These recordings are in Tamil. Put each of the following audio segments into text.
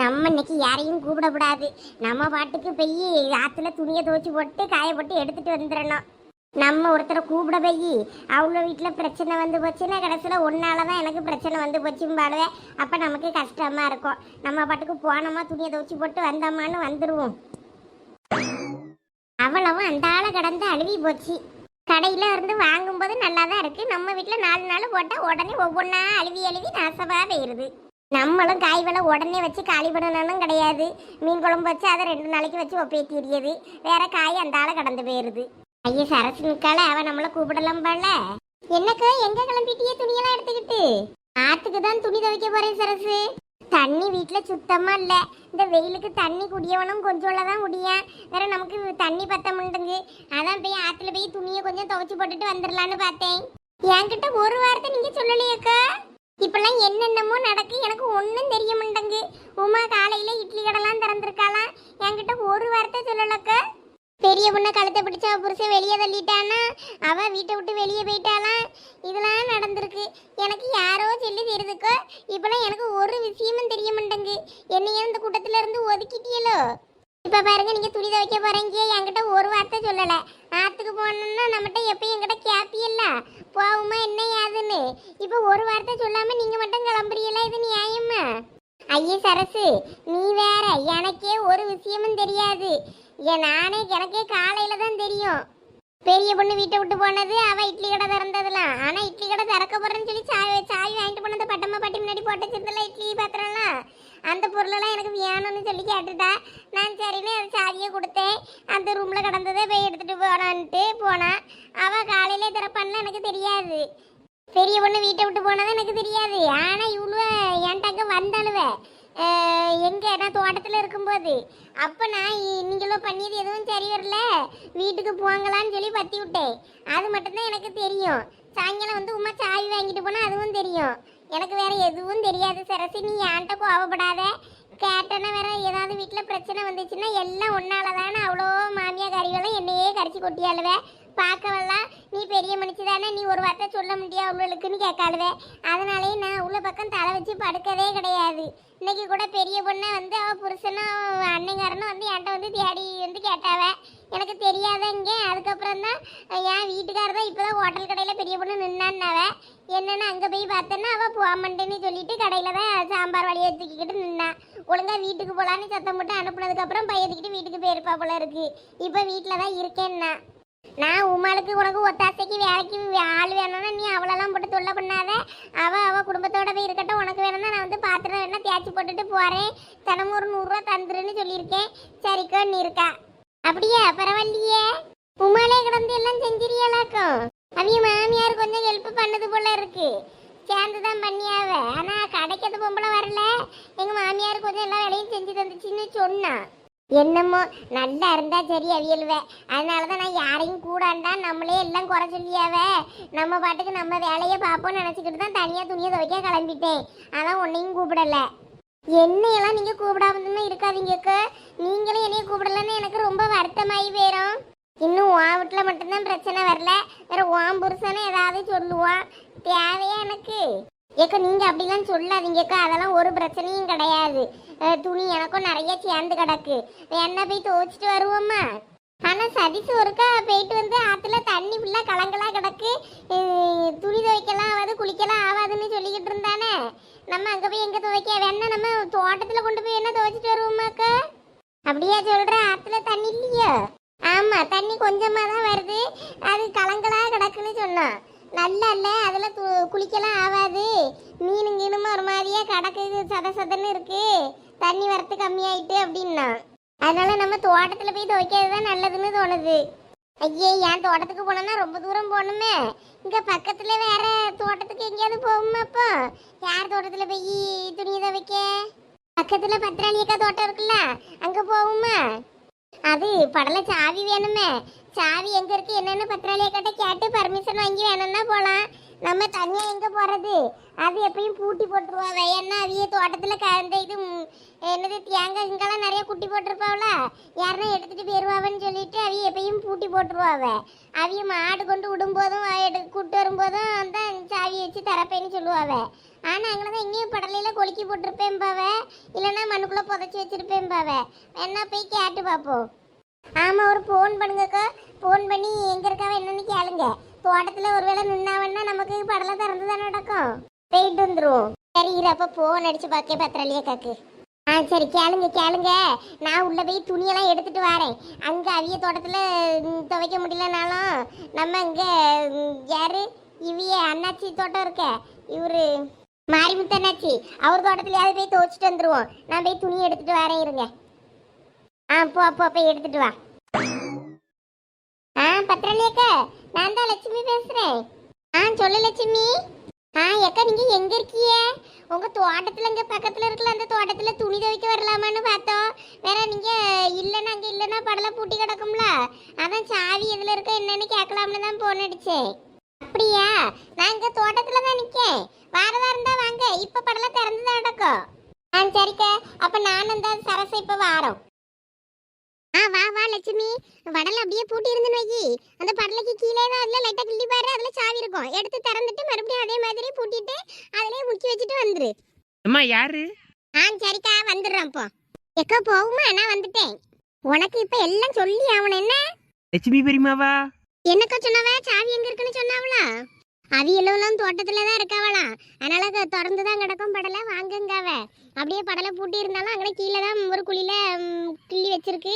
நம்ம இன்னைக்கு யாரையும் கூப்பிடக்கூடாது. நம்ம பாட்டுக்கு போய் ஆற்றுல துணியை துவைச்சி போட்டு காய போட்டு வந்துடணும். நம்ம ஒருத்தரை கூப்பிட போய் அவங்க வீட்டில் பிரச்சனை வந்து போச்சுன்னா கடைசியில் ஒன்றால் தான் எனக்கு பிரச்சனை வந்து போச்சும்பாடுவேன் அப்போ நமக்கு கஷ்டமாக இருக்கும். நம்ம பாட்டுக்கு போனோமா துணியை துவைச்சி போட்டு வந்தோமான்னு வந்துடுவோம் அவ்வளவும் அந்த ஆளை கடந்து அழுவி போச்சு. கடையில் இருந்து வாங்கும்போது நல்லா தான் இருக்குது நம்ம வீட்டில் நாலு நாள் போட்டால் உடனே ஒவ்வொன்றா அழுவி அழுவி நாசமாக போயிடுது நம்மளும் காய் விலை உடனே வச்சு காலி பண்ணணும் கிடையாது. மீன் குழம்பு வச்சு அதை ரெண்டு நாளைக்கு வச்சு ஒப்பேத்திரியது வேற காய் அந்த ஆளை கடந்து போயிருது. ஐயா சரசு நிற்கால அவன் நம்மளை கூப்பிடலாம் போல. என்னக்கா எங்க கிளம்பிட்டியே துணியெல்லாம் எடுத்துக்கிட்டு? ஆத்துக்கு தான் துணி துவைக்க போறேன் சரசு. தண்ணி வீட்டில் சுத்தமா இல்லை. இந்த வெயிலுக்கு தண்ணி குடியவனும் கொஞ்சம் தான் குடியான். வேற நமக்கு தண்ணி பத்த மாட்டேங்குது அதான் போய் ஆற்றுல போய் துணியை கொஞ்சம் துவைச்சு போட்டுட்டு வந்துடலான்னு பார்த்தேன். என்கிட்ட ஒரு வார்த்தை நீங்க சொல்லலையேக்கா? இப்பெல்லாம் என்னென்னமோ நடக்கு. எனக்கு ஒன்றும் தெரிய மாட்டேங்கு உமா காலையில் இட்லி கடைலாம் திறந்துருக்காளாம் என்கிட்ட ஒரு வார்த்தை சொல்லலக்க. பெரிய பொண்ணை கழுத்தை பிடிச்சா புருஷன் வெளியே தள்ளிட்டானா? அவ வீட்டை விட்டு வெளியே போயிட்டாலாம் இதெல்லாம் நடந்திருக்கு. எனக்கு யாரோ சொல்லி தெரியுதுக்கோ இப்பெல்லாம் எனக்கு ஒரு விஷயமும் தெரிய மாட்டேங்கு என்னையும் இந்த கூட்டத்தில் இருந்து ஒதுக்கிட்டியலோ? இப்போ பாருங்க நீங்கள் துணி துவைக்க போகிறீங்க என்கிட்ட ஒரு வார்த்தை சொல்லலை. ஆற்றுக்கு போனோம்னா நம்மகிட்ட எப்பயும் என்கிட்ட கேப்பியல்ல போகுமா என்ன ஏதுன்னு. இப்போ ஒரு வார்த்தை சொல்லாமல் நீங்கள் மட்டும் கிளம்புறீங்களா? இது நியாயமா? ஐயே சரசு நீ வேற. எனக்கே ஒரு விஷயமும் தெரியாது. என் நானே எனக்கே காலையில் தான் தெரியும். பெரிய பொண்ணு வீட்டை விட்டு போனது அவள் இட்லி கடை திறந்ததுலாம் ஆனால் இட்லி கடை திறக்க போகிறேன்னு சொல்லி சாய் சாய் வாங்கிட்டு போனது பட்டம்மா பட்டி முன்னாடி போட்டு வச்சிருந்தல இட்லி பாத்திரம்லாம். அந்த பொருளெல்லாம் எனக்கு வேணும்னு சொல்லி கேட்டுட்டா. நான் சரின்னு அது சாதியை கொடுத்தேன். அந்த ரூமில் கிடந்ததை போய் எடுத்துகிட்டு போனான்ட்டு போனான் அவள் காலையிலே திறப்பான்னு எனக்கு தெரியாது. பெரிய பொண்ணு வீட்டை விட்டு போனது எனக்கு தெரியாது. ஆனால் இவ்வளோ என்கிட்ட வந்தாளுவ. எங்கே? நான் தோட்டத்தில் இருக்கும்போது. அப்போ நான் இ- நீங்களும் பண்ணியது எதுவும் சரி வரல. வீட்டுக்கு போங்களான்னு சொல்லி பற்றி விட்டேன். அது மட்டும்தான் எனக்கு தெரியும். சாயங்காலம் வந்து உமா சாவி வாங்கிட்டு போனால் அதுவும் தெரியும். எனக்கு வேற எதுவும் தெரியாது சரசி. நீ ஏன்ட்ட கோவப்படாத. கேட்டேன்னா வேற ஏதாவது வீட்டில் பிரச்சனை வந்துச்சுன்னா எல்லாம் ஒன்னால தானே அவ்வளோ மாமியா கறிவெல்லாம் என்னையே கரைச்சி கொட்டியாளுவே. பார்க்கவெல்லாம் நீ பெரிய மனுஷி தானே நீ ஒரு வார்த்தை சொல்ல முடியாது அவளுக்குன்னு கேட்காளுவே. அதனாலேயே நான் உள்ள பக்கம் தலை வச்சு படுக்கவே கிடையாது. இன்னைக்கு கூட பெரிய பொண்ணை வந்து அவள் புருஷனும் அன்னைங்காரனும் வந்து என்கிட்ட வந்து தேடி வந்து கேட்டாவ. எனக்கு தெரியாதங்க. அதுக்கப்புறம் தான் என் வீட்டுக்காரர் தான் இப்போதான் ஹோட்டல் கடையில் பெரிய பொண்ணு நின்னான்னாவ. என்னன்னு அங்கே போய் பார்த்தேன்னா அவள் போமாட்டேன்னு சொல்லிட்டு கடையில் தான் சாம்பார் வழியை தூக்கிக்கிட்டு நின்னா. ஒழுங்காக வீட்டுக்கு போகலான்னு சத்தம் போட்டு அனுப்புனதுக்கப்புறம் பையத்துக்கிட்டு வீட்டுக்கு போயிருப்பா போல இருக்கு. இப்போ வீட்டில் தான் இருக்கேன்னா. நான் உமாளுக்கு உனக்கு ஒத்தாசைக்கு வேலைக்கு ஆள் வேணும்னா நீ அவளெல்லாம் போட்டு தொல்லை பண்ணாத. அவள் அவள் குடும்பத்தோட போய் இருக்கட்டும். உனக்கு வேணும்னா நான் வந்து பாத்திரம் வேணா தேய்ச்சி போட்டுட்டு போகிறேன் தினமும் ஒரு நூறுரூவா தந்துருன்னு சொல்லியிருக்கேன். சரிக்கோ நீ இருக்கா. அப்படியா? பரவாயில்லையே. உமாலே கிடந்து எல்லாம் செஞ்சிரியாளாக்கும் அவிய மாமியார் கொஞ்சம் ஹெல்ப் பண்ணது போல இருக்கு. சேர்ந்து தான் பண்ணியாவ. ஆனா கடைக்கிறது பொம்பளை வரல. எங்க மாமியார் கொஞ்சம் எல்லா வேலையும் செஞ்சு தந்துச்சுன்னு சொன்னா. என்னமோ நல்லா இருந்தா சரி அவியல்வ. அதனால தான் நான் யாரையும் கூடாண்டா நம்மளே எல்லாம் குறை சொல்லியாவ. நம்ம பாட்டுக்கு நம்ம வேலையை பார்ப்போம்னு நினச்சிக்கிட்டு தான் தனியாக துணியை துவைக்க கிளம்பிட்டேன். அதான் உன்னையும் கூப்பிடல. என்னையெல்லாம் நீங்கள் கூப்பிடாம இருக்காதீங்க நீங்களும் என்னைய கூப்பிடலன்னு எனக்கு ரொம்ப வருத்தமாகி போயிடும் இன்னும் உன் வீட்டில் மட்டும்தான் பிரச்சனை வரல. வேற உன் புருஷனை ஏதாவது சொல்லுவான். தேவையா எனக்கு? ஏக்கா நீங்கள் அப்படிலாம் சொல்லாதீங்கக்கா அதெல்லாம் ஒரு பிரச்சனையும் கிடையாது. துணி எனக்கும் நிறைய சேர்ந்து கிடக்கு. என்ன போய் துவைச்சிட்டு வருவோம்மா ஆனால் சதீஷ் ஒருக்கா போயிட்டு வந்து ஆற்றுல தண்ணி ஃபுல்லாக கலங்கலாக கிடக்கு. துணி துவைக்கலாம் ஆகாது குளிக்கலாம் ஆகாதுன்னு சொல்லிக்கிட்டு இருந்தானே. நம்ம அங்கே போய் எங்கே துவைக்க? வேணா நம்ம தோட்டத்தில் கொண்டு போய் என்ன துவைச்சிட்டு வருவோமாக்கா? அப்படியா சொல்கிறேன் ஆற்றுல தண்ணி இல்லையா? ஆமா தண்ணி கொஞ்சமா தான் வருது. அது கலங்கலா கிடக்குன்னு சொன்னான். நல்லா இல்ல அதுல து- குளிக்கலாம் ஆகாது மீன் கீனுமா ஒரு மாதிரியா கிடக்குது சத சதன்னு இருக்கு. தண்ணி வரத்து கம்மியாயிட்டு அப்படின்னா அதனால நம்ம தோட்டத்துல போய் துவைக்கிறது தான் நல்லதுன்னு தோணுது. ஐயே என் தோட்டத்துக்கு போனோம்னா ரொம்ப தூரம் போகணுமே. இங்க பக்கத்துல வேற தோட்டத்துக்கு எங்கேயாவது போகுமா அப்போ? யார் தோட்டத்துல போய் துணி துவைக்க? பக்கத்துல பத்திராளி அக்கா தோட்டம் இருக்குல்ல அங்க போகுமா? அது படல சாவி வேணுமே. சாவி எங்க இருக்கு? என்னன்னு பத்திராளிய கிட்ட கேட்டு பர்மிஷன் வாங்கி வேணும்னா போலாம். நம்ம தனியா எங்க போறது? அது எப்பயும் பூட்டி போட்டுருவாங்க ஏன்னா அவிய தோட்டத்துல க- இந்த இது என்னது தேங்காய் இங்கெல்லாம் நிறைய குட்டி போட்டிருப்பாவல. யாருன்னா எடுத்துட்டு போயிருவாவன்னு சொல்லிட்டு அவிய எப்பயும் பூட்டி போட்டுருவாவ. அவிய மாடு கொண்டு விடும்போதும் எடு கூட்டு வரும்போதும் அந்த சாவி வச்சு தரப்பேன்னு சொல்லுவாவ. ஆனா அங்கதான் எங்கேயும் படலையில் கொலுக்கி போட்டிருப்பேன் பாவ. இல்லைன்னா மண்ணுக்குள்ளே புதைச்சி வச்சுருப்பேன் பாவ. வேணா போய் கேட்டு பார்ப்போம் ஆமாம் ஒரு ஃபோன் பண்ணுங்கக்கா. ஃபோன் பண்ணி எங்கே இருக்காவ என்னன்னு கேளுங்க. தோட்டத்தில் ஒரு வேளை நின்னாவன்னா நமக்கு படலை திறந்து தானே நடக்கும் போயிட்டு வந்துடுவோம் சரி இரு ஃபோன் அடித்து பார்க்க பத்திரலையே காக்கு ஆ சரி கேளுங்க கேளுங்க. நான் உள்ளே போய் துணியெல்லாம் எடுத்துகிட்டு வரேன். அங்கே அவிய தோட்டத்தில் துவைக்க முடியலனாலும் நம்ம இங்கே யார்? இவிய அண்ணாச்சி தோட்டம் இருக்க. இவர் மாரிமுத்து அவர் தோட்டத்துலயாவது போய் துவச்சிட்டு வந்துருவோம். நான் போய் துணி எடுத்துட்டு வரேன் இருங்க. ஆ போ அப்போ போய் எடுத்துட்டு வா. ஆ பத்திரலேக்கா நான் தான் லட்சுமி பேசுறேன். ஆ சொல்லு லட்சுமி. ஆ எக்கா நீங்க எங்க இருக்கீங்க? உங்க தோட்டத்துல இங்க பக்கத்துல இருக்கல அந்த தோட்டத்துல துணி துவைக்க வரலாமான்னு பார்த்தோம். வேற நீங்க இல்லைன்னா அங்க இல்லைன்னா படல பூட்டி கிடக்கும்ல. அதான் சாவி எதுல இருக்க என்னன்னு கேட்கலாம்னு தான் போன் அடிச்சேன். அப்படியா? நான் இங்க தோட்டத்துல தான் நிக்கேன். வாரதா இருந்தா வாங்க. இப்ப படல திறந்து தான் நடக்கும். ஆ சரிக்கா. அப்ப நானும் அந்த சரச இப்ப வாரோம். ஆ வா வா லட்சுமி. வடல அப்படியே பூட்டி இருந்துன்னு வை அந்த படலைக்கு கீழே தான் அதுல லைட்டா கிள்ளி பாரு. அதுல சாவி இருக்கும். எடுத்து திறந்துட்டு மறுபடியும் அதே மாதிரி பூட்டிட்டு அதுலயே முக்கி வச்சுட்டு வந்துரு. அம்மா யாரு? ஆ சரிக்கா. வந்துடுறேன் இப்போ எக்கா போகுமா நான் வந்துட்டேன். உனக்கு இப்ப எல்லாம் சொல்லி ஆகணும். என்ன? லட்சுமி பெரியமாவா என்னக்கா சொன்னவ? சாவி எங்க இருக்குன்னு சொன்னாவளா? அவியலும் தோட்டத்துல தான் இருக்காவளா? அதனால திறந்து தான் கிடக்கும் படலை. வாங்குங்காவ. அப்படியே படலை பூட்டி இருந்தாலும் அங்கே கீழே தான் ஒரு குழியில கிள்ளி வச்சிருக்கு.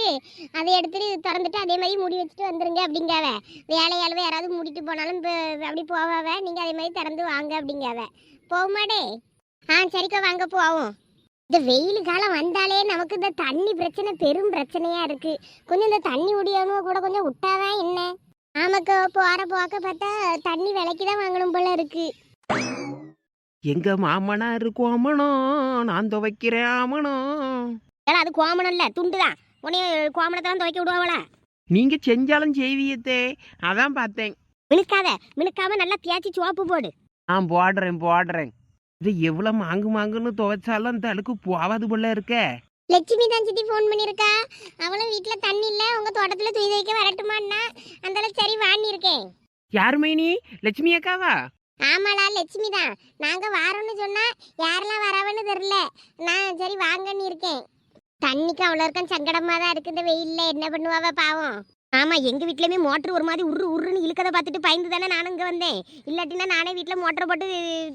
அதை எடுத்துட்டு திறந்துட்டு அதே மாதிரி மூடி வச்சுட்டு வந்துருங்க அப்படிங்காவ. வேலையாளவே யாராவது மூடிட்டு போனாலும் அப்படி போவாவ. நீங்கள் அதே மாதிரி திறந்து வாங்க அப்படிங்காவ. போகுமாடே ஆ சரிக்கா வாங்க போவோம். இந்த வெயில் காலம் வந்தாலே நமக்கு இந்த தண்ணி பிரச்சனை பெரும் பிரச்சனையாக இருக்குது கொஞ்சம் இந்த தண்ணி உடையணும் கூட கொஞ்சம் விட்டாதான் என்ன? ஆமாக்கா போற போக்க பார்த்தா தண்ணி விலைக்கு தான் வாங்கணும் போல இருக்கு. எங்க மாமனா இருக்கும் அம்மனோ நான் துவைக்கிறேன் ஆமனோ ஏன்னா அது கோமணம் இல்ல துண்டு தான். உன்னைய கோமணத்தை தான் துவைக்க விடுவாங்களா? நீங்க செஞ்சாலும் செய்வியத்தே அதான் பார்த்தேன். மினுக்காத மினுக்காம நல்லா தேய்ச்சி சோப்பு போடு. நான் போடுறேன் போடுறேன். இது எவ்வளவு மாங்கு மாங்குன்னு துவைச்சாலும் அந்த அழுக்கு போவாது போல இருக்க. லட்சுமி தான் சித்தி ஃபோன் பண்ணியிருக்கா. அவளும் வீட்டுல தண்ணி இல்ல உங்க தோட்டத்துல துணி துவைக்க வரட்டுமான்னா அந்த சரி வாங்கி இருக்கேன். யார் மைனி? லட்சுமி அக்காவா? ஆமாடா லட்சுமி தான். நாங்க வாரோம்னு சொன்னா யாரெல்லாம் வரவன்னு தெரியல. நான் சரி வாங்கன்னு இருக்கேன். தண்ணிக்கு அவ்வளோ இருக்க சங்கடமா தான் இருக்கு இந்த வெயில்ல. என்ன பண்ணுவாவ பாவம்? ஆமா எங்க வீட்லயுமே மோட்டர் ஒரு மாதிரி உரு உருன்னு இழுக்கதை பார்த்துட்டு பயந்து தானே நானும் இங்க வந்தேன். இல்லாட்டினா நானே வீட்ல மோட்டர் போட்டு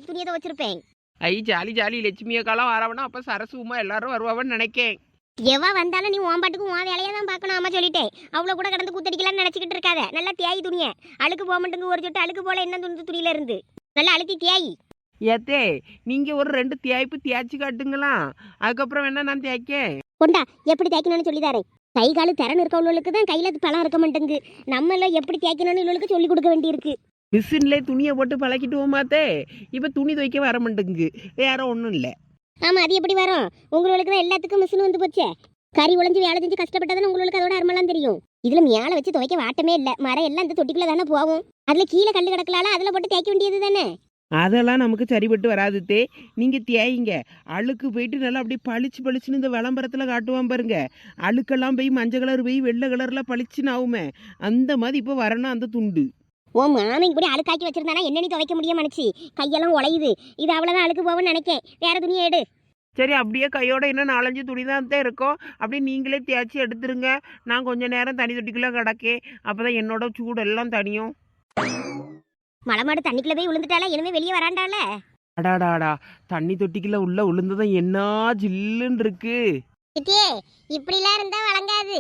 துணியை துவச்சிருப்பேன். ஐ ஜாலி ஜாலி லட்சுமி அக்காலாம் வரவனா அப்ப சரசுமா எல்லாரும் வருவாவன்னு நினைக்கேன். எவ வந்தாலும் நீ உன் பாட்டுக்கு உன் வேலையை தான் பார்க்கணும் ஆமா சொல்லிட்டேன். அவ்வளோ கூட கடந்து கூத்தடிக்கலாம்னு நினச்சிக்கிட்டு இருக்காத. நல்லா தேய் துணியை. அழுக்கு போக மாட்டேங்க ஒரு சொட்டு அழுக்கு போல என்ன துணி துணியில இருந்து. நல்லா அழுத்தி தேய் ஏத்தே நீங்க ஒரு ரெண்டு தேய்ப்பு தேய்ச்சி காட்டுங்களா? அதுக்கப்புறம் வேணா நான் தேய்க்க கொண்டா எப்படி தேய்க்கணும்னு சொல்லி தரேன். கை காலு திறன் இருக்கவங்களுக்கு தான் கையில பழம் இருக்க மாட்டேங்குது. நம்ம எல்லாம் எப்படி தேய்க்கணும்னு இவளுக்கு சொல்லி கொடுக்க வேண்டியிருக்கு. மிஷின்ல துணியை போட்டு பழக்கிட்டுவோமாத்தே இப்போ துணி துவைக்க வர மாட்டேங்குது. வேற ஒன்றும் இல்லை. ஆமா அது எப்படி வரும்? உங்களுக்கு தான் எல்லாத்துக்கும் மிஷின் வந்து போச்சே. கறி உழைஞ்சு வேலை செஞ்சு கஷ்டப்பட்டதுன்னு உங்களுக்கு அதோட அருமெல்லாம் தெரியும். இதுல மேல வச்சு துவைக்க வாட்டமே இல்ல. மரம் எல்லாம் இந்த தொட்டிக்குள்ள தானே போகும். அதுல கீழே கல்லு கிடக்கலால அதுல போட்டு தேய்க்க வேண்டியது தானே? அதெல்லாம் நமக்கு சரிப்பட்டு வராது தே. நீங்க தேய்ங்க. அழுக்கு போயிட்டு நல்லா அப்படியே பளிச்சு பளிச்சுன்னு இந்த விளம்பரத்துல காட்டுவான் பாருங்க. அழுக்கெல்லாம் போய் மஞ்சள் கலர் போய் வெள்ளை கலர்ல பளிச்சுன்னு ஆகுமே. அந்த மாதிரி இப்போ வரணும் அந்த துண்டு. உன் மாமன் இப்படி அழுக்காக்கி வச்சிருந்தானா? என்ன நீ துவைக்க முடிய மனுச்சு கையெல்லாம் உழையுது. இது அவ்வளவுதான் அழுக்கு போவோம்னு நினைக்கேன். வேற துணியை எடு. சரி அப்படியே கையோட இன்னும் நாலஞ்சு துணி தான் தான் இருக்கும். அப்படியே நீங்களே தேய்ச்சி எடுத்துருங்க. நான் கொஞ்ச நேரம் தனி தொட்டிக்குள்ள கிடக்கேன். அப்பதான் என்னோட சூடு எல்லாம் தனியும். மலை மாடு தண்ணிக்குள்ள போய் விழுந்துட்டால இனிமே வெளியே வராண்டால அடாடாடா. தண்ணி தொட்டிக்குள்ள உள்ள விழுந்ததும் என்ன ஜில்லுன்னு இருக்கு. இப்படிலாம் இருந்தா வழங்காது.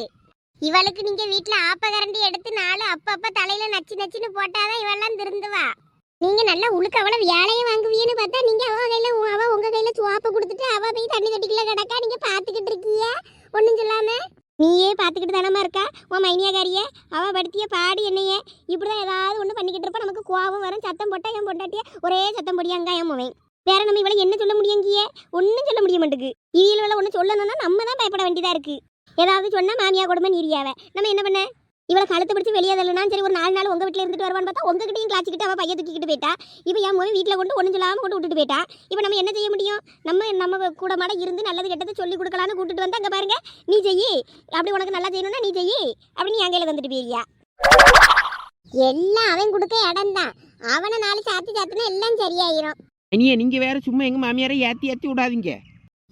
இவளுக்கு நீங்க வீட்ல ஆப்ப கரண்டி எடுத்து நாலு அப்பப்ப தலையில நச்சு நச்சுன்னு போட்டாதான் இவெல்லாம் திருந்துவா. நீங்க நல்லா உழுக்க அவளை வேலையை வாங்குவீன்னு பார்த்தா நீங்க அவ கையில அவ உங்க கையில சுவாப்ப கொடுத்துட்டு அவ போய் தண்ணி தொட்டிக்குள்ள கிடக்கா நீங்க பாத்துக்கிட்டு இருக்கீங்க? ஒண்ணும் சொல்லாம? நீயே பாத்துக்கிட்டு தானமா இருக்கா? உன் மைனியாக்காரிய அவ படுத்திய பாடி என்னையே. இப்படிதான் ஏதாவது ஒண்ணு பண்ணிக்கிட்டு இருப்பா. நமக்கு கோவம் வரும். சத்தம் போட்டா என் பொண்டாட்டிய ஒரே சத்தம் பொடியாங்க என் முவன் வேற நம்ம இவளை என்ன சொல்ல முடியுங்கிய? ஒன்றும் சொல்ல முடிய மாட்டேங்குது இவளை ஒன்று சொல்லணும்னா நம்ம தான் பயப்பட வேண்டியதா இருக்கு. ஏதாவது சொன்னால் மாமியா கொடுமை நீரியாவ நம்ம என்ன பண்ண? இவளை கழுத்து பிடிச்சி வெளியே தள்ளனா சரி ஒரு நாலு நாள் உங்கள் வீட்டில் இருந்துட்டு வருவான்னு பார்த்தா உங்ககிட்டையும் கிளாச்சிக்கிட்டு அவ பையன் தூக்கிட்டு போயிட்டா. இப்போ என் மோய் வீட்டில் கொண்டு ஒன்றும் சொல்லாமல் கொண்டு விட்டுட்டு போயிட்டா. இப்போ நம்ம என்ன செய்ய முடியும்? நம்ம நம்ம கூட மாட இருந்து நல்லது கெட்டதை சொல்லி கொடுக்கலான்னு கூட்டிட்டு வந்து அங்கே பாருங்க நீ செய்யி. அப்படி உனக்கு நல்லா செய்யணும்னா நீ செய்யி. அப்படின்னு என் கையில் வந்துட்டு போயிருக்கியா எல்லாம் அவன் கொடுக்க இடம் தான். அவனை நாலு சாத்தி சாத்தினா எல்லாம் சரியாயிரும். இனியே நீங்க வேற சும்மா எங்க மாமியாரை ஏத்தி ஏத்தி விடாதீங்க.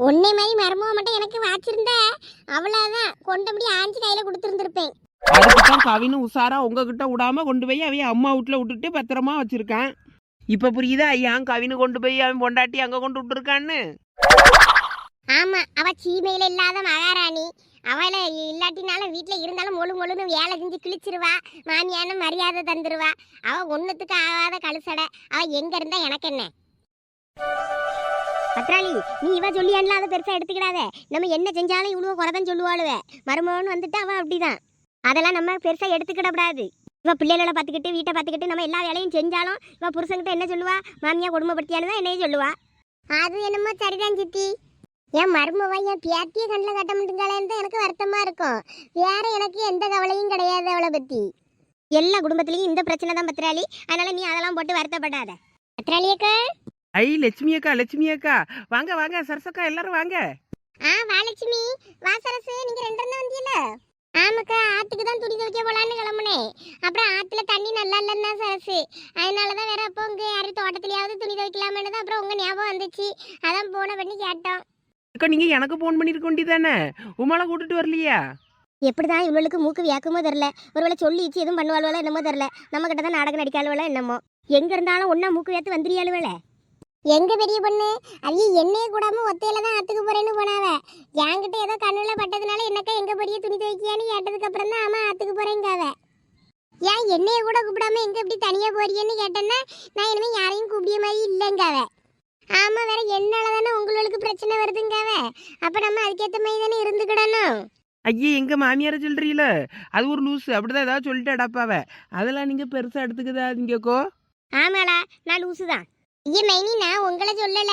உன்னை மாதிரி மருமக மட்டும் எனக்கு வாச்சிருந்த அவ்வளோதான் கொண்டபடி ஆஞ்சு கையில் கொடுத்துருந்துருப்பேன். அதுக்கு தான் கவினு உஷாரா உங்ககிட்ட விடாம கொண்டு போய் அவைய அம்மா வீட்டுல விட்டுட்டு பத்திரமா வச்சிருக்கான். இப்ப புரியுதா ஏன் கவினு கொண்டு போய் அவன் பொண்டாட்டி அங்க கொண்டு விட்டுருக்கான்னு? ஆமா அவ சீமையில இல்லாத மகாராணி. அவளை இல்லாட்டினாலும் வீட்ல இருந்தாலும் மொழு மொழுன்னு வேலை செஞ்சு கிழிச்சிருவா மாமியான மரியாதை தந்துருவா. அவ ஒண்ணுத்துக்கு ஆகாத கழுசடை. அவ எங்க இருந்தா எனக்கு என்ன? பத்ராளி நீ இவ சொல்லியான்ல அதை பெருசா எடுத்துக்கிடாத. நம்ம என்ன செஞ்சாலும் இவ்வளவு குறைதான் சொல்லுவாளுவே. மருமகன் வந்துட்டு அவ அப்படிதான். அதெல்லாம் நம்ம பெருசா எடுத்துக்கிடக்கூடாது. இவ பிள்ளைகளை பார்த்துக்கிட்டு வீட்டை பார்த்துக்கிட்டு நம்ம எல்லா வேலையும் செஞ்சாலும் இவ புருஷன்கிட்ட என்ன சொல்லுவா? மாமியா குடும்பப்படுத்தியான்னு தான் என்னையும் சொல்லுவா? அது என்னமோ சரிதான் சித்தி. என் மருமவ என் பேத்திய கண்ணில் கட்ட மாட்டேங்காளேன்னு தான் எனக்கு வருத்தமா இருக்கும். வேற எனக்கு எந்த கவலையும் கிடையாது அவளை பத்தி. எல்லா குடும்பத்திலயும் இந்த பிரச்சனை தான் பத்திராளி அதனால நீ அதெல்லாம் போட்டு வருத்தப்படாத. பத்திராளி அக்கா ஐ லட்சுமி அக்கா லட்சுமி அக்கா. வாங்க வாங்க சரசக்கா எல்லாரும் வாங்க. ஆ வாலட்சுமி வாசரசு நீங்க ரெண்டு இருந்தா வந்தீங்கல்ல ஆமாக்கா ஆத்துக்கு தான் துணி துவைக்க போலான்னு கிளம்புனேன் அப்புறம் ஆத்துல தண்ணி நல்லா இல்லைன்னா சரசு. அதனாலதான் வேற அப்போ உங்க யாரு தோட்டத்துலயாவது துணி துவைக்கலாமேனு தான் அப்புறம் உங்க ஞாபகம் வந்துச்சு. அதான் போன பண்ணி கேட்டோம். அக்கா நீங்க எனக்கு போன் பண்ணிருக்க வேண்டியதானே உமால கூட்டிட்டு வரலையா? எப்படிதான் இவளுக்கு மூக்கு வியாக்குமோ தெரில ஒருவேளை சொல்லிச்சு எதுவும் பண்ணுவாளுவோ என்னமோ தெரில நம்ம கிட்ட தான் நாடகம் நடிக்காளுவோ என்னமோ. எங்க இருந்தாலும் ஒன்னா மூக்கு வேத்து வந்துரியாளுவல எங்க பெரிய பொண்ணு? ஐயோ என்னைய கூடாம ஒத்தையில தான் ஆத்துக்கு போறேன்னு போனாவ. என்கிட்ட ஏதோ கண்ணுல பட்டதுனால என்னக்கா எங்க பெரிய துணி துவைக்கியான்னு கேட்டதுக்கு அப்புறம் தான் ஆமா ஆத்துக்கு போறேங்காவ. ஏன் என்னைய கூட கூப்பிடாம எங்க இப்படி தனியா போறியன்னு கேட்டேன்னா நான் இனிமே யாரையும் கூப்பிடிய மாதிரி இல்லைங்காவ. ஆமா வேற என்னால தானே உங்களுக்கு பிரச்சனை வருதுங்காவ. அப்ப நம்ம அதுக்கேத்த மாதிரி தானே இருந்துக்கிடணும். ஐயே எங்க மாமியார சொல்றீல? அது ஒரு லூஸ் அப்படிதான் ஏதாவது சொல்லிட்டு அடப்பாவ அதெல்லாம் நீங்க பெருசா எடுத்துக்குதாதீங்கக்கோ. ஆமாடா நான் லூசு தான் ஐயா மைனி நான் உங்களை சொல்லல.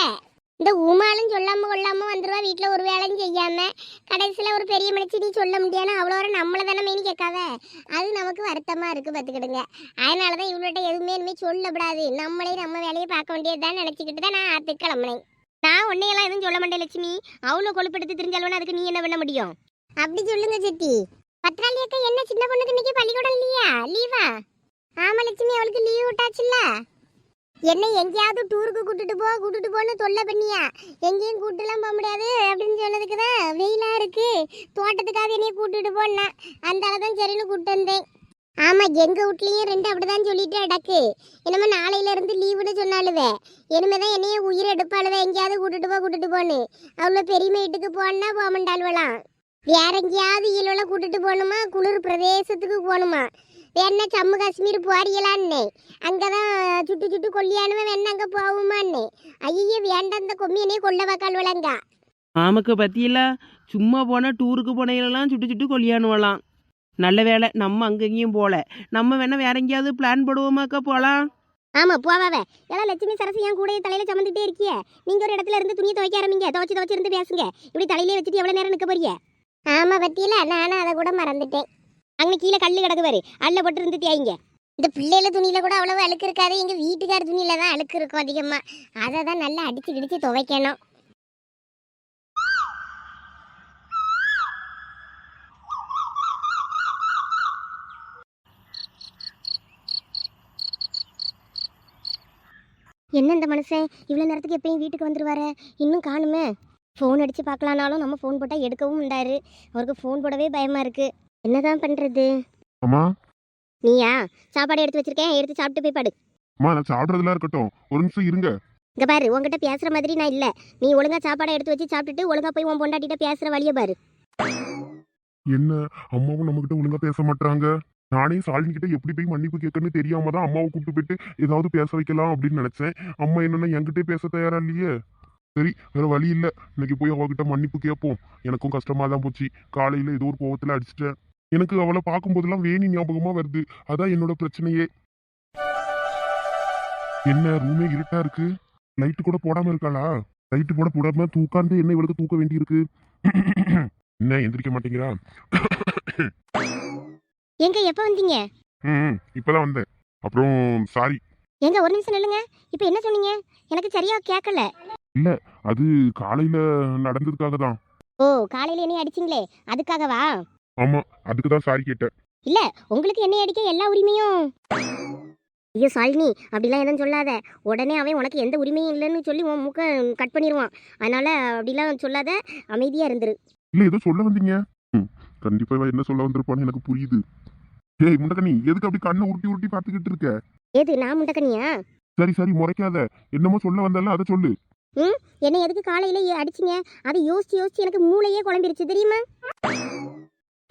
இந்த உமாலும் சொல்லாம கொள்ளாம வந்துருவா வீட்டில் ஒரு வேலையும் செய்யாம. கடைசியில ஒரு பெரிய மனுச்சு நீ சொல்ல முடியாது அவ்வளோ வர நம்மளை தானே மெயின் கேட்காத? அது நமக்கு வருத்தமா இருக்கு பார்த்துக்கிடுங்க அதனால தான் இவள்கிட்ட எதுவுமே இனிமே சொல்லப்படாது. நம்மளே நம்ம வேலையை பார்க்க வேண்டியதுதான் நினச்சிக்கிட்டு தான் நான் ஆத்துக்கு கிளம்புனேன். நான் உன்னையெல்லாம் எதுவும் சொல்ல மாட்டேன் லட்சுமி. அவ்வளோ கொழுப்படுத்தி தெரிஞ்சாலும் அதுக்கு நீ என்ன பண்ண முடியும்? அப்படி சொல்லுங்க சித்தி. பத்ராளி அக்கா என்ன சின்ன பொண்ணுக்கு இன்னைக்கு பள்ளிக்கூடம் இல்லையா? லீவா? ஆமா லட்சுமி அவளுக்கு லீவ் விட்டாச்சுல்ல? என்னை எங்கேயாவது டூருக்கு கூட்டிட்டு போ கூட்டிட்டு போன்னு தொல்லை பண்ணியா? எங்கேயும் கூட்டுலாம் போக முடியாது அப்படின்னு சொன்னதுக்கு தான் வெயிலாக இருக்கு. தோட்டத்துக்காவது என்னைய கூட்டிட்டு போனா அந்த தான் சரின்னு கூப்பிட்டு வந்தேன். ஆமாம் எங்கள் வீட்லேயும் ரெண்டு அப்படிதான் சொல்லிட்டு அடக்கு என்னமோ நாளையிலேருந்து லீவுன்னு சொன்னாலுவே இனிமேதான் என்னைய உயிர் எடுப்பாளுவே எங்கேயாவது கூட்டிட்டு போ கூட்டிட்டு போன்னு. அவ்வளோ பெரிய வீட்டுக்கு போனா போக மாட்டாள்வலாம் வேற எங்கேயாவது ஈழோல கூட்டிட்டு போகணுமா? குளிர் பிரதேசத்துக்கு போகணுமா? வேணா ஜம்மு காஷ்மீர் போறீங்களான்னு. அங்கதான் சுட்டு சுட்டு கொல்லியானுவன் வேணா அங்க போகுமான்னு. ஐயோ வேண்டாம் இந்த கொம்மியனே கொல்ல வாக்காள்வலங்க ஆமாக்க பத்தியில சும்மா போனா டூருக்கு போனையிலலாம் சுட்டு சுட்டு கொல்லியானுவலாம். நல்ல வேலை நம்ம அங்கங்கேயும் போல. நம்ம வேணா வேற எங்கேயாவது பிளான் போடுவோமாக்கா போலாம். ஆமா போவாவே. எல்லாம் லட்சுமி சரசு என் கூட தலையில சமந்துட்டே இருக்கிய. நீங்க ஒரு இடத்துல இருந்து துணியை துவைக்க ஆரம்பிங்க. துவைச்சு துவைச்சு இருந்து பேசுங்க. இப்படி தலையிலே வச்சுட்டு எவ்வளவு நேரம் நிக்க போறீங்க? ஆமா பத்தியில நானும் அதை கூட மறந்துட்டேன். அங்க கீழே கல்லு கிடக்கு பாரு அல்ல போட்டு இருந்து தேய்ங்க. இந்த பிள்ளையில துணியில கூட அவ்வளவு அழுக்கு இருக்காது. எங்க வீட்டுக்கார துணியில தான் அழுக்கு இருக்கும் அதிகமா. அதை தான் நல்லா அடிச்சு கிடிச்சு துவைக்கணும். என்ன இந்த மனுஷன்? இவ்வளோ நேரத்துக்கு எப்பயும் வீட்டுக்கு வந்துருவாரு. இன்னும் காணுமே. ஃபோன் அடித்து பார்க்கலானாலும் நம்ம ஃபோன் போட்டால் எடுக்கவும் உண்டாரு. அவருக்கு ஃபோன் போடவே பயமாக இருக்குது என்னதான் பண்ணுறது அம்மா. நீயா? சாப்பாடு எடுத்து வச்சிருக்கேன். எடுத்து சாப்பிட்டு போய் படு. அம்மா நான் சாப்பிட்றதுலாம் இருக்கட்டும். ஒரு நிமிஷம் இருங்க. இங்க பாரு உன்கிட்ட பேசுற மாதிரி நான் இல்ல. நீ ஒழுங்கா சாப்பாடை எடுத்து வச்சு சாப்பிட்டுட்டு ஒழுங்கா போய் உன் பொண்டாட்டிட்ட பேசுற வழிய பாரு. என்ன? அம்மாவும் நம்மகிட்ட ஒழுங்கா பேச மாட்டாங்க நானே சாலினி கிட்ட எப்படி போய் மன்னிப்பு கேட்கணும்னு தெரியாம தான் அம்மாவை கூப்பிட்டு போயிட்டு ஏதாவது பேச வைக்கலாம் அப்படின்னு நினைச்சேன். அம்மா என்னன்னா என்கிட்டயே பேச தயாரா இல்லையே? சரி வேற வழி இல்ல. இன்னைக்கு போய் அவகிட்ட மன்னிப்பு கேட்போம். எனக்கும் கஷ்டமா தான் போச்சு. காலையில ஏதோ ஒரு கோவத்துல அடிச்சிட்டேன். எனக்கு அவளை பார்க்கும்போதெல்லாம் வேணி ஞாபகமா வருது. அதான் என்னோட பிரச்சனையே. என்ன ரூமே இருட்டா இருக்கு? லைட்டு கூட போடாம இருக்காளா? லைட்டு கூட போடாம தூக்காந்து என்ன இவளுக்கு தூக்க வேண்டி இருக்கு என்ன எந்திரிக்க மாட்டேங்கிறா? எங்க எப்ப வந்தீங்க? ம் இப்பதான் வந்தேன். அப்புறம் சாரி எங்க ஒரு நிமிஷம் நில்லுங்க. இப்ப என்ன சொன்னீங்க? எனக்கு சரியா கேட்கல அது காலையில நடந்ததுக்காக தான் ஓ காலையில என்னைய அடிச்சிங்களே அதுக்காகவா? ஆமா அதுக்கு தான் சாரி கேட்டேன். உங்களுக்கு என்னைய அடிக்க எல்லா உரிமையும்? ஐயோ சாலினி அப்படிலாம் எதுவும் சொல்லாத. உடனே அவன் உனக்கு எந்த உரிமையும் இல்லைன்னு சொல்லி உன் மூக்க கட் பண்ணிடுவான் அதனால அப்படிலாம் சொல்லாத அமைதியா இருந்துரு. இல்ல ஏதோ சொல்ல வந்தீங்க? ம், கண்டிப்பா இவ என்ன சொல்ல வந்திருப்பான்னு எனக்கு புரியுது. ஏய் முண்டக்கனி எதுக்கு அப்படி கண்ணை உருட்டி உருட்டி பார்த்துக்கிட்டு இருக்க? ஏது நான் முண்டக்கனியா? சரி சரி முறைக்காத. என்னமோ சொல்ல வந்தல அதை சொல்லு. என்னை எதுக்கு காலையில அடிச்சீங்க? அதை யோசிச்சு யோசிச்சு எனக்கு மூளையே குழம்பிருச்சு தெரியுமா?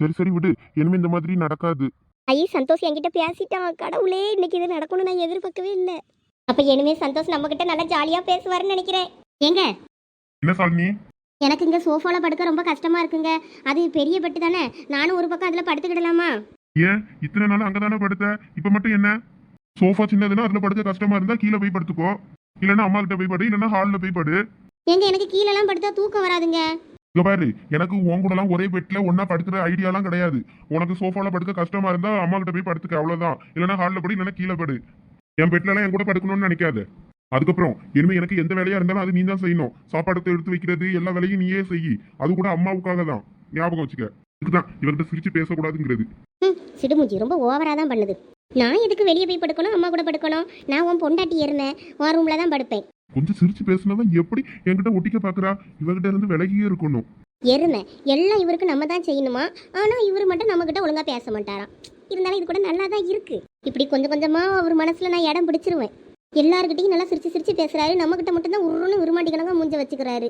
சரி சரி விடு. இனிமே இந்த மாதிரி நடக்காது. ஐயே சந்தோஷ் என்கிட்ட பேசிட்டான். கடவுளே இன்னைக்கு இது நடக்கும்னு நான் எதிர்பார்க்கவே இல்லை. அப்ப இனிமே சந்தோஷ் நம்ம கிட்ட நல்லா ஜாலியா பேசுவாருன்னு நினைக்கிறேன். ஏங்க? என்ன சாலினி? எனக்கு இங்க சோஃபால படுக்க ரொம்ப கஷ்டமா இருக்குங்க. அது பெரிய பெட்டு தானே. நானும் ஒரு பக்கம் அதுல படுத்துக்கிடலாமா? ஏன்? இத்தனை நாள் அங்கதானே படுத்த? இப்ப மட்டும் என்ன? சோஃபா சின்னதுன்னா அதுல படுக்க கஷ்டமா இருந்தா கீழே போய் படுத்துக்கோ. இல்லைன்னா அம்மா கிட்ட போய் படு இல்லைன்னா ஹால்ல போய் படு. எங்க எனக்கு கீழெல்லாம் படுத்தா தூக்கம் வராதுங்க. இங்க பாரு எனக்கு உன் கூட எல்லாம் ஒரே பெட்ல ஒன்னா படுக்கிற ஐடியாலாம் கிடையாது. உனக்கு சோஃபால படுக்க கஷ்டமா இருந்தா அம்மா கிட்ட போய் படுத்துக்க அவ்வளவுதான். இல்லைன்னா ஹாலில் படி இல்லைன்னா கீழே படு. என் பெட்ல எல்லாம் என் கூட படுக்கணும்னு நினைக்காத. அதுக்கப்புறம் இனிமே எனக்கு எந்த வேலையா இருந்தாலும் அது நீ தான் செய்யணும். சாப்பாடு எடுத்து வைக்கிறது எல்லா வேலையும் நீயே செய். அது கூட அம்மாவுக்காக தான். ஞாபகம் வச்சுக்க. இதுதான் இவர்கிட்ட சிரிச்சு பேசக்கூடாதுங்கிறது. ம் ரொம்ப ஓவரா தான் பண்ணுது. நான் எதுக்கு வெளியே போய் படுக்கணும் அம்மா கூட படுக்கணும்? நான் உன் பொண்டாட்டி இருந்தேன். உன் ரூம்ல தான் படுப்பேன். கொஞ்சம் சிரிச்சு பேசினாதான் எப்படி என்கிட்ட ஒட்டிக்க பாக்குறா? இவகிட்ட இருந்து விலகியே இருக்கணும். எருமை எல்லாம் இவருக்கு நம்ம தான் செய்யணுமா? ஆனா இவர் மட்டும் நம்ம கிட்ட ஒழுங்கா பேச மாட்டாராம். இருந்தாலும் இது கூட நல்லா தான் இருக்கு. இப்படி கொஞ்சம் கொஞ்சமா அவர் மனசுல நான் இடம் பிடிச்சிருவேன். எல்லாருக்கிட்டையும் நல்லா சிரிச்சு சிரிச்சு பேசுறாரு. நம்ம கிட்ட மட்டும் தான் உருன்னு உருமாட்டிக்கணங்க மூஞ்ச வச்சுக்கிறாரு.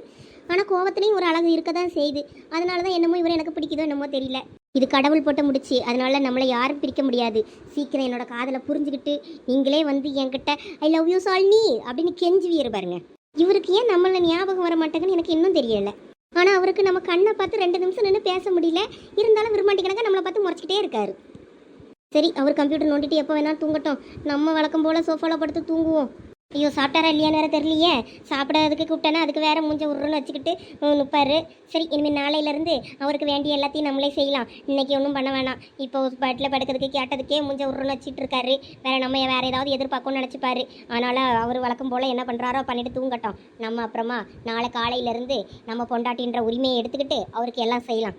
ஆனா கோவத்துலயும் ஒரு அழகு இருக்க தான் செய்யுது. அதனால தான் என்னமோ இவர் எனக்கு பிடிக்குதோ என்னமோ தெரியல. இது கடவுள் போட்ட முடிச்சு. அதனால நம்மளை யாரும் பிரிக்க முடியாது. சீக்கிரம் என்னோட காதலை புரிஞ்சுக்கிட்டு நீங்களே வந்து என்கிட்ட ஐ லவ் யூ சால் நீ அப்படின்னு கெஞ்சுவீர் பாருங்க. இவருக்கு ஏன் நம்மளை ஞாபகம் வர மாட்டேங்குன்னு எனக்கு இன்னும் தெரியல. ஆனால் அவருக்கு நம்ம கண்ணை பார்த்து ரெண்டு நிமிஷம் நின்று பேச முடியல. இருந்தாலும் விரும்மாட்டி நம்மளை பார்த்து முறைச்சிக்கிட்டே இருக்காரு. சரி அவர் கம்ப்யூட்டர் நோண்டிட்டு எப்போ வேணாலும் தூங்கட்டும். நம்ம வழக்கம் போல் சோஃபாவில் படுத்து தூங்குவோம். ஐயோ சாப்பிட்டாரா இல்லையான்னு வேறு தெரியலையே. சாப்பிடாததுக்கு கூப்பிட்டேன்னா அதுக்கு வேறு மூஞ்ச உருன்னு வச்சுக்கிட்டு நிற்பாரு சரி இனிமேல் நாளையிலேருந்து அவருக்கு வேண்டிய எல்லாத்தையும் நம்மளே செய்யலாம். இன்னைக்கு ஒன்றும் பண்ண வேணாம். இப்போ பட்டில் படுக்கிறதுக்கு கேட்டதுக்கே மூஞ்ச உருன்னு வச்சுட்டு இருக்காரு. வேறு நம்ம வேறு ஏதாவது எதிர்பார்க்கணும்னு நினச்சிப்பாரு. அதனால் அவர் வழக்கம் போல் என்ன பண்ணுறாரோ பண்ணிட்டு தூங்கட்டும். நம்ம அப்புறமா நாளை காலையிலேருந்து நம்ம பொண்டாட்டின்ற உரிமையை எடுத்துக்கிட்டு அவருக்கு எல்லாம் செய்யலாம்.